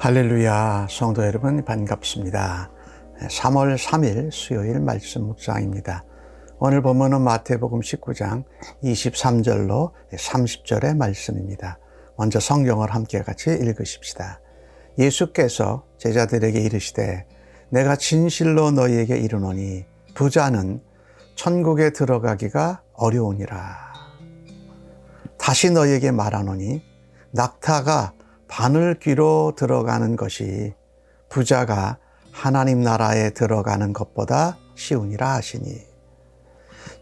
할렐루야, 성도 여러분 반갑습니다. 3월 3일 수요일 말씀 묵상입니다. 오늘 본문은 마태복음 19장 23절로 30절의 말씀입니다. 먼저 성경을 함께 같이 읽으십시다. 예수께서 제자들에게 이르시되 내가 진실로 너희에게 이르노니 부자는 천국에 들어가기가 어려우니라. 다시 너희에게 말하노니 낙타가 바늘 귀로 들어가는 것이 부자가 하나님 나라에 들어가는 것보다 쉬우니라 하시니.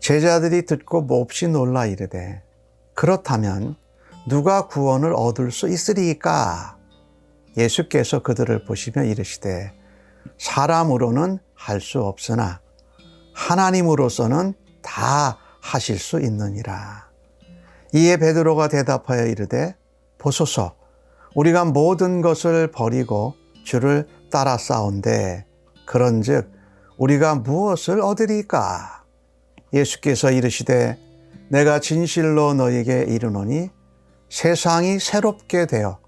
제자들이 듣고 몹시 놀라 이르되 그렇다면 누가 구원을 얻을 수 있으리까? 예수께서 그들을 보시며 이르시되 사람으로는 할 수 없으나 하나님으로서는 다 하실 수 있느니라. 이에 베드로가 대답하여 이르되 보소서 우리가 모든 것을 버리고 주를 따라 싸운데 그런즉 우리가 무엇을 얻으리까? 예수께서 이르시되 내가 진실로 너에게 이르노니 세상이 새롭게 되어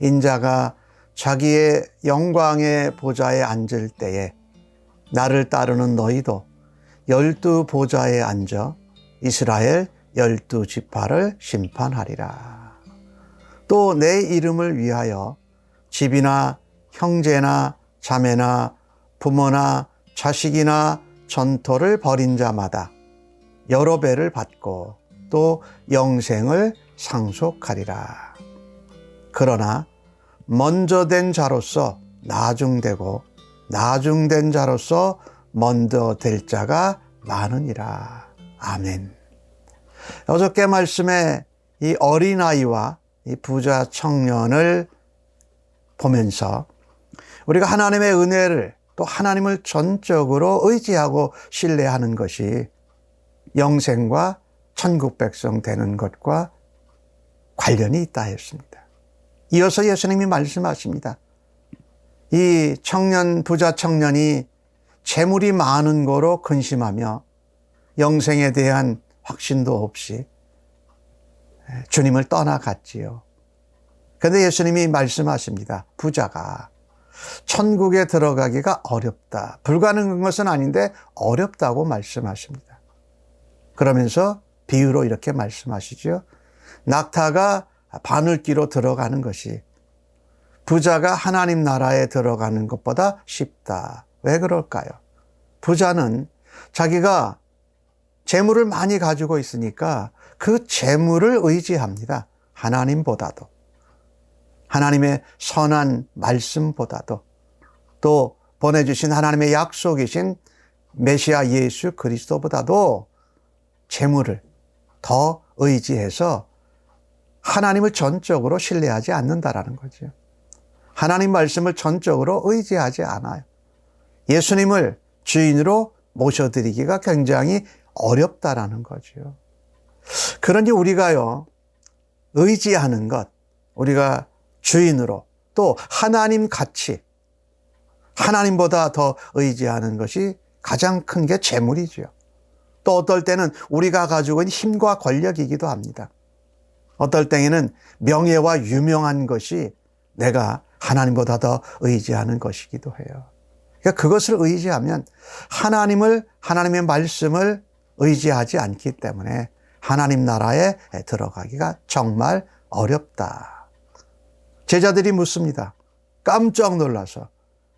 인자가 자기의 영광의 보좌에 앉을 때에 나를 따르는 너희도 열두 보좌에 앉아 이스라엘 열두 지파를 심판하리라. 또 내 이름을 위하여 집이나 형제나 자매나 부모나 자식이나 전토를 벌인 자마다 여러 배를 받고 또 영생을 상속하리라. 그러나 먼저 된 자로서 나중되고 나중된 자로서 먼저 될 자가 많으니라. 아멘. 어저께 말씀에 이 어린아이와 이 부자 청년을 보면서 우리가 하나님의 은혜를 또 하나님을 전적으로 의지하고 신뢰하는 것이 영생과 천국 백성 되는 것과 관련이 있다 했습니다. 이어서 예수님이 말씀하십니다. 이 청년, 부자 청년이 재물이 많은 거로 근심하며 영생에 대한 확신도 없이 주님을 떠나갔지요. 그런데 예수님이 말씀하십니다. 부자가 천국에 들어가기가 어렵다. 불가능한 것은 아닌데 어렵다고 말씀하십니다. 그러면서 비유로 이렇게 말씀하시죠. 낙타가 바늘기로 들어가는 것이 부자가 하나님 나라에 들어가는 것보다 쉽다. 왜 그럴까요? 부자는 자기가 재물을 많이 가지고 있으니까 그 재물을 의지합니다. 하나님보다도. 하나님의 선한 말씀보다도 또 보내주신 하나님의 약속이신 메시아 예수 그리스도보다도 재물을 더 의지해서 하나님을 전적으로 신뢰하지 않는다라는 거죠. 하나님 말씀을 전적으로 의지하지 않아요. 예수님을 주인으로 모셔드리기가 굉장히 어렵다라는 거죠. 그러니 우리가요, 의지하는 것, 우리가 주인으로 또 하나님 같이 하나님보다 더 의지하는 것이 가장 큰 게 재물이죠. 또 어떨 때는 우리가 가지고 있는 힘과 권력이기도 합니다. 어떨 때에는 명예와 유명한 것이 내가 하나님보다 더 의지하는 것이기도 해요. 그러니까 그것을 의지하면 하나님을, 하나님의 말씀을 의지하지 않기 때문에 하나님 나라에 들어가기가 정말 어렵다. 제자들이 묻습니다. 깜짝 놀라서.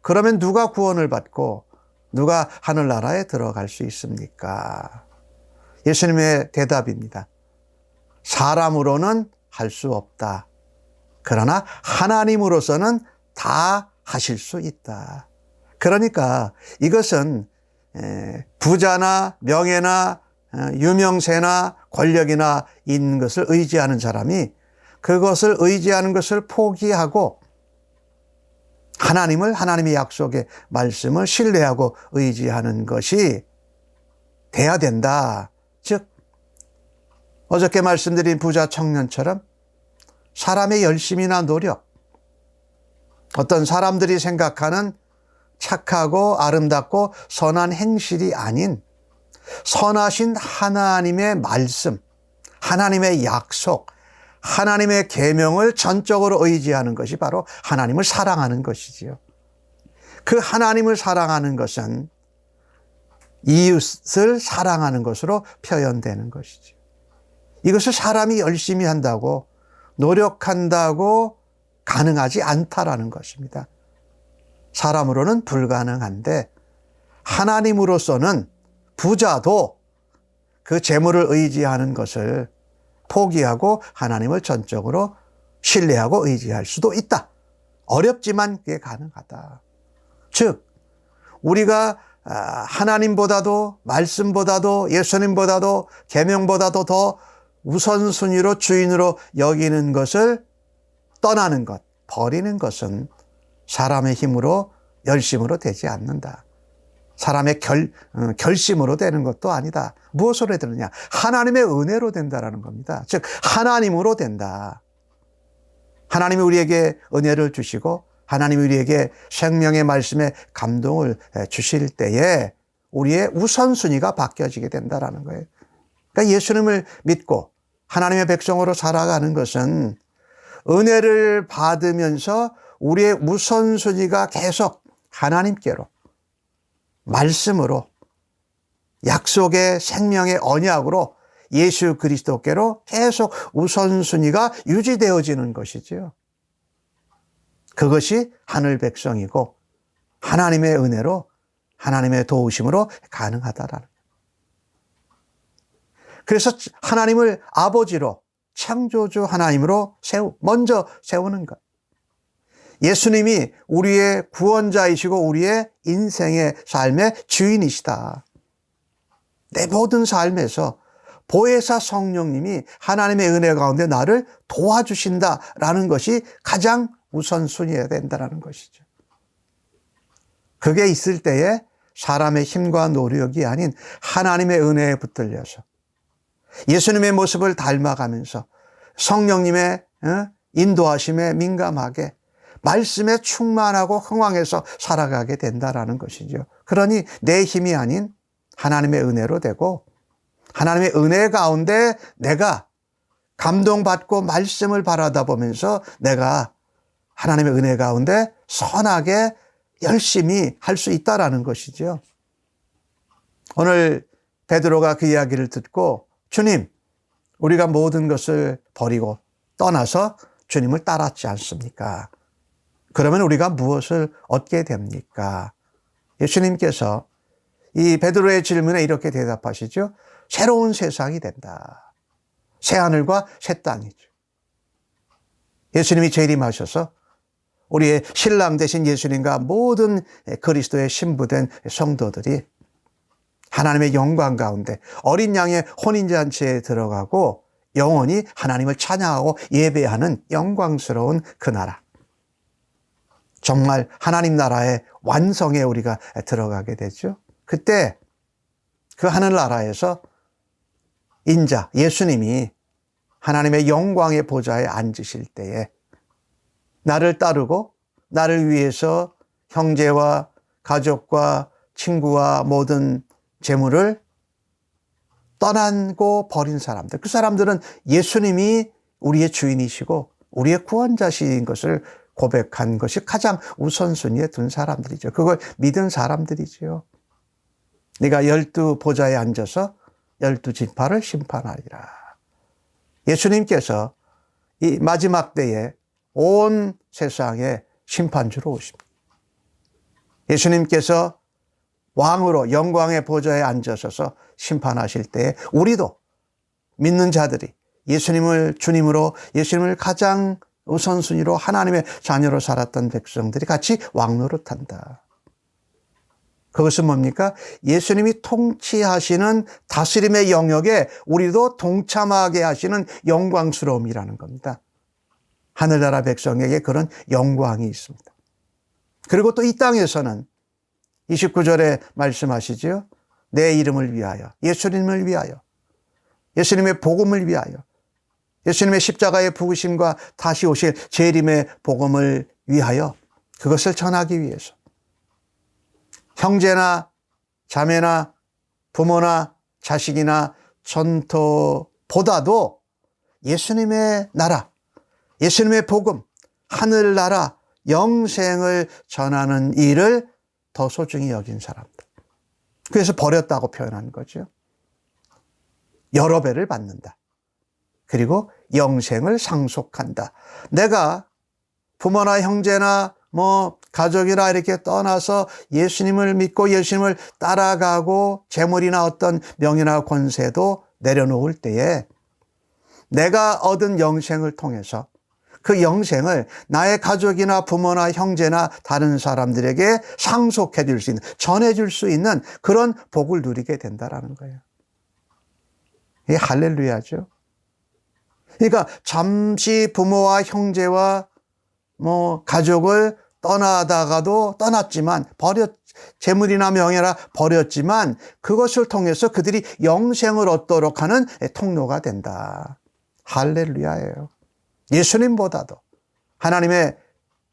그러면 누가 구원을 받고 누가 하늘나라에 들어갈 수 있습니까? 예수님의 대답입니다. 사람으로는 할 수 없다. 그러나 하나님으로서는 다 하실 수 있다. 그러니까 이것은 부자나 명예나 어, 유명세나 권력이나 있는 것을 의지하는 사람이 그것을 의지하는 것을 포기하고 하나님을 하나님의 약속의 말씀을 신뢰하고 의지하는 것이 돼야 된다. 즉 어저께 말씀드린 부자 청년처럼 사람의 열심이나 노력 어떤 사람들이 생각하는 착하고 아름답고 선한 행실이 아닌 선하신 하나님의 말씀, 하나님의 약속, 하나님의 계명을 전적으로 의지하는 것이 바로 하나님을 사랑하는 것이지요. 그 하나님을 사랑하는 것은 이웃을 사랑하는 것으로 표현되는 것이죠. 이것을 사람이 열심히 한다고 노력한다고 가능하지 않다라는 것입니다. 사람으로는 불가능한데 하나님으로서는 부자도 그 재물을 의지하는 것을 포기하고 하나님을 전적으로 신뢰하고 의지할 수도 있다. 어렵지만 그게 가능하다. 즉, 우리가 아, 하나님보다도 말씀보다도 예수님보다도 계명보다도 더 우선순위로 주인으로 여기는 것을 떠나는 것, 버리는 것은 사람의 힘으로 열심으로 되지 않는다. 사람의 결, 어, 결심으로 되는 것도 아니다. 무엇으로 되느냐? 하나님의 은혜로 된다라는 겁니다. 즉, 하나님으로 된다. 하나님이 우리에게 은혜를 주시고, 하나님이 우리에게 생명의 말씀에 감동을 주실 때에 우리의 우선순위가 바뀌어지게 된다라는 거예요. 그러니까 예수님을 믿고 하나님의 백성으로 살아가는 것은 은혜를 받으면서 우리의 우선순위가 계속 하나님께로 말씀으로 약속의 생명의 언약으로 예수 그리스도께로 계속 우선순위가 유지되어지는 것이지요. 그것이 하늘 백성이고 하나님의 은혜로 하나님의 도우심으로 가능하다라는 그래서 하나님을 아버지로 창조주 하나님으로 세우 먼저 세우는 것. 예수님이 우리의 구원자이시고 우리의 인생의 삶의 주인이시다. 내 모든 삶에서 보혜사 성령님이 하나님의 은혜 가운데 나를 도와주신다라는 것이 가장 우선순위여야 된다는 것이죠. 그게 있을 때에 사람의 힘과 노력이 아닌 하나님의 은혜에 붙들려서 예수님의 모습을 닮아가면서 성령님의 어, 인도하심에 민감하게 말씀에 충만하고 흥왕해서 살아가게 된다라는 것이죠. 그러니 내 힘이 아닌 하나님의 은혜로 되고 하나님의 은혜 가운데 내가 감동받고 말씀을 바라다 보면서 내가 하나님의 은혜 가운데 선하게 열심히 할 수 있다라는 것이죠. 오늘 베드로가 그 이야기를 듣고 주님, 우리가 모든 것을 버리고 떠나서 주님을 따랐지 않습니까? 그러면 우리가 무엇을 얻게 됩니까? 예수님께서 이 베드로의 질문에 이렇게 대답하시죠. 새로운 세상이 된다. 새 하늘과 새 땅이죠. 예수님이 재림하셔서 우리의 신랑 되신 예수님과 모든 그리스도의 신부된 성도들이 하나님의 영광 가운데 어린 양의 혼인잔치에 들어가고 영원히 하나님을 찬양하고 예배하는 영광스러운 그 나라. 정말 하나님 나라의 완성에 우리가 들어가게 되죠. 그때 그 하늘나라에서 인자, 예수님이 하나님의 영광의 보좌에 앉으실 때에 나를 따르고 나를 위해서 형제와 가족과 친구와 모든 재물을 떠난고 버린 사람들. 그 사람들은 예수님이 우리의 주인이시고 우리의 구원자신 것을 고백한 것이 가장 우선순위에 둔 사람들이죠. 그걸 믿은 사람들이지요. 네가 열두 보좌에 앉아서 열두 지파를 심판하리라. 예수님께서 이 마지막 때에 온 세상에 심판주로 오십니다. 예수님께서 왕으로 영광의 보좌에 앉으셔서 심판하실 때 우리도 믿는 자들이 예수님을 주님으로 예수님을 가장 우선순위로 하나님의 자녀로 살았던 백성들이 같이 왕노릇한다. 그것은 뭡니까? 예수님이 통치하시는 다스림의 영역에 우리도 동참하게 하시는 영광스러움이라는 겁니다. 하늘나라 백성에게 그런 영광이 있습니다. 그리고 또 이 땅에서는 29절에 말씀하시죠. 내 이름을 위하여, 예수님을 위하여, 예수님의 복음을 위하여, 예수님의 십자가의 부으심과 다시 오실 재림의 복음을 위하여 그것을 전하기 위해서 형제나 자매나 부모나 자식이나 전토보다도 예수님의 나라, 예수님의 복음, 하늘나라, 영생을 전하는 일을 더 소중히 여긴 사람들. 그래서 버렸다고 표현한 거죠. 여러 배를 받는다. 그리고 영생을 상속한다. 내가 부모나 형제나 뭐 가족이나 이렇게 떠나서 예수님을 믿고 예수님을 따라가고 재물이나 어떤 명예나 권세도 내려놓을 때에 내가 얻은 영생을 통해서 그 영생을 나의 가족이나 부모나 형제나 다른 사람들에게 상속해 줄 수 있는, 전해 줄 수 있는 그런 복을 누리게 된다라는 거예요. 이 할렐루야죠. 그러니까 잠시 부모와 형제와 뭐 가족을 떠나다가도 떠났지만 버렸 재물이나 명예나 버렸지만 그것을 통해서 그들이 영생을 얻도록 하는 통로가 된다. 할렐루야예요. 예수님보다도 하나님의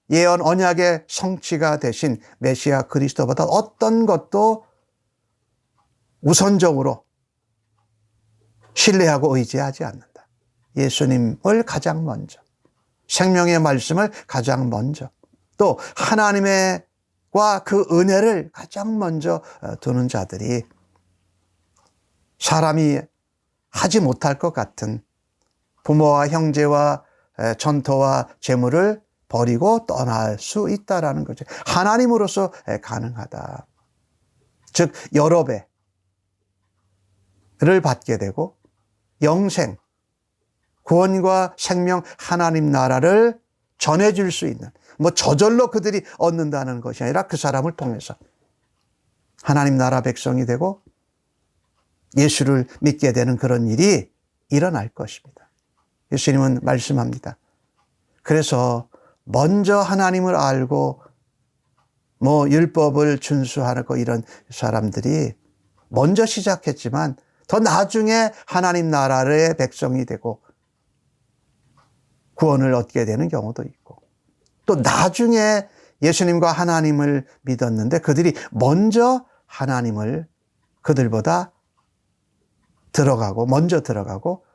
예언 언약의 성취가 되신 메시아 그리스도보다 어떤 것도 우선적으로 신뢰하고 의지하지 않는다. 예수님을 가장 먼저, 생명의 말씀을 가장 먼저, 또 하나님의 과 그 은혜를 가장 먼저 어, 두는 자들이 사람이 하지 못할 것 같은 부모와 형제와 전토와 재물을 버리고 떠날 수 있다라는 거죠. 하나님으로서 가능하다. 즉 여러 배를 받게 되고 영생, 구원과 생명 하나님 나라를 전해줄 수 있는 뭐 저절로 그들이 얻는다는 것이 아니라 그 사람을 통해서 하나님 나라 백성이 되고 예수를 믿게 되는 그런 일이 일어날 것입니다. 예수님은 말씀합니다. 그래서 먼저 하나님을 알고 뭐 율법을 준수하고 이런 사람들이 먼저 시작했지만 더 나중에 하나님 나라의 백성이 되고 구원을 얻게 되는 경우도 있고 또 나중에 예수님과 하나님을 믿었는데 그들이 먼저 하나님을 그들보다 들어가고 먼저 들어가고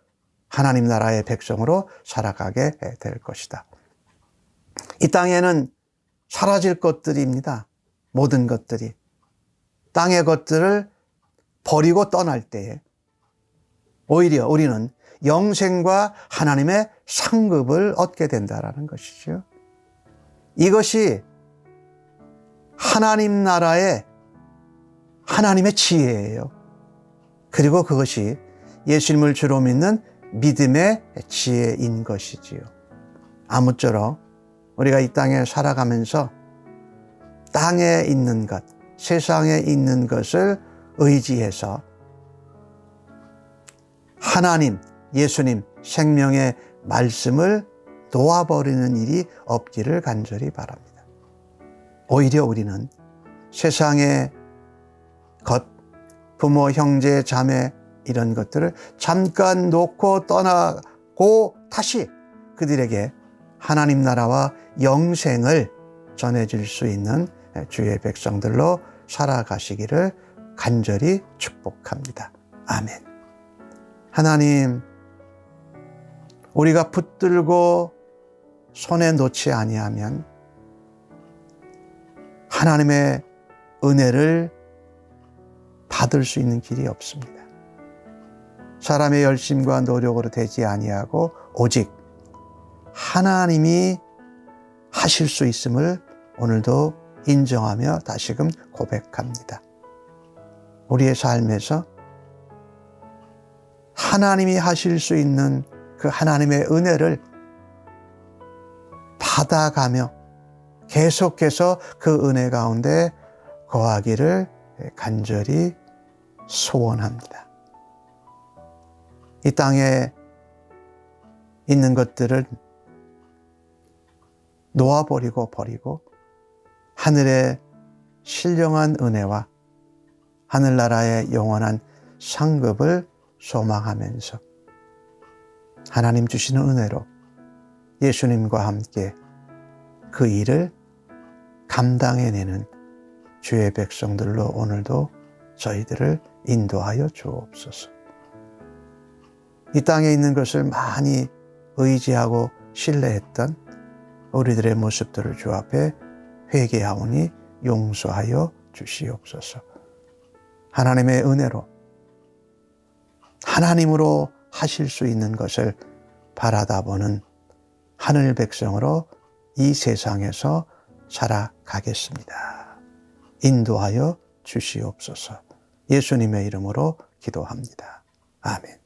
하나님 나라의 백성으로 살아가게 될 것이다. 이 땅에는 사라질 것들입니다. 모든 것들이. 땅의 것들을 버리고 떠날 때에 오히려 우리는 영생과 하나님의 상급을 얻게 된다라는 것이죠. 이것이 하나님 나라의 하나님의 지혜예요. 그리고 그것이 예수님을 주로 믿는 믿음의 지혜인 것이지요. 아무쪼록 우리가 이 땅에 살아가면서 땅에 있는 것, 세상에 있는 것을 의지해서 하나님, 예수님, 생명의 말씀을 놓아버리는 일이 없기를 간절히 바랍니다. 오히려 우리는 세상의 것, 부모, 형제, 자매 이런 것들을 잠깐 놓고 떠나고 다시 그들에게 하나님 나라와 영생을 전해줄 수 있는 주의 백성들로 살아가시기를 간절히 축복합니다. 아멘. 하나님, 우리가 붙들고 손에 놓지 아니하면 하나님의 은혜를 받을 수 있는 길이 없습니다. 사람의 열심과 노력으로 되지 아니하고 오직 하나님이 하실 수 있음을 오늘도 인정하며 다시금 고백합니다. 우리의 삶에서 하나님이 하실 수 있는 그 하나님의 은혜를 받아가며 계속해서 그 은혜 가운데 거하기를 간절히 소원합니다. 이 땅에 있는 것들을 놓아버리고 버리고 하늘의 신령한 은혜와 하늘나라의 영원한 상급을 소망하면서 하나님 주시는 은혜로 예수님과 함께 그 일을 감당해내는 주의 백성들로 오늘도 저희들을 인도하여 주옵소서. 이 땅에 있는 것을 많이 의지하고 신뢰했던 우리들의 모습들을 주 앞에 회개하오니 용서하여 주시옵소서. 하나님의 은혜로 하나님으로 하실 수 있는 것을 바라다 보는 하늘 백성으로 이 세상에서 살아가겠습니다. 인도하여 주시옵소서. 예수님의 이름으로 기도합니다. 아멘.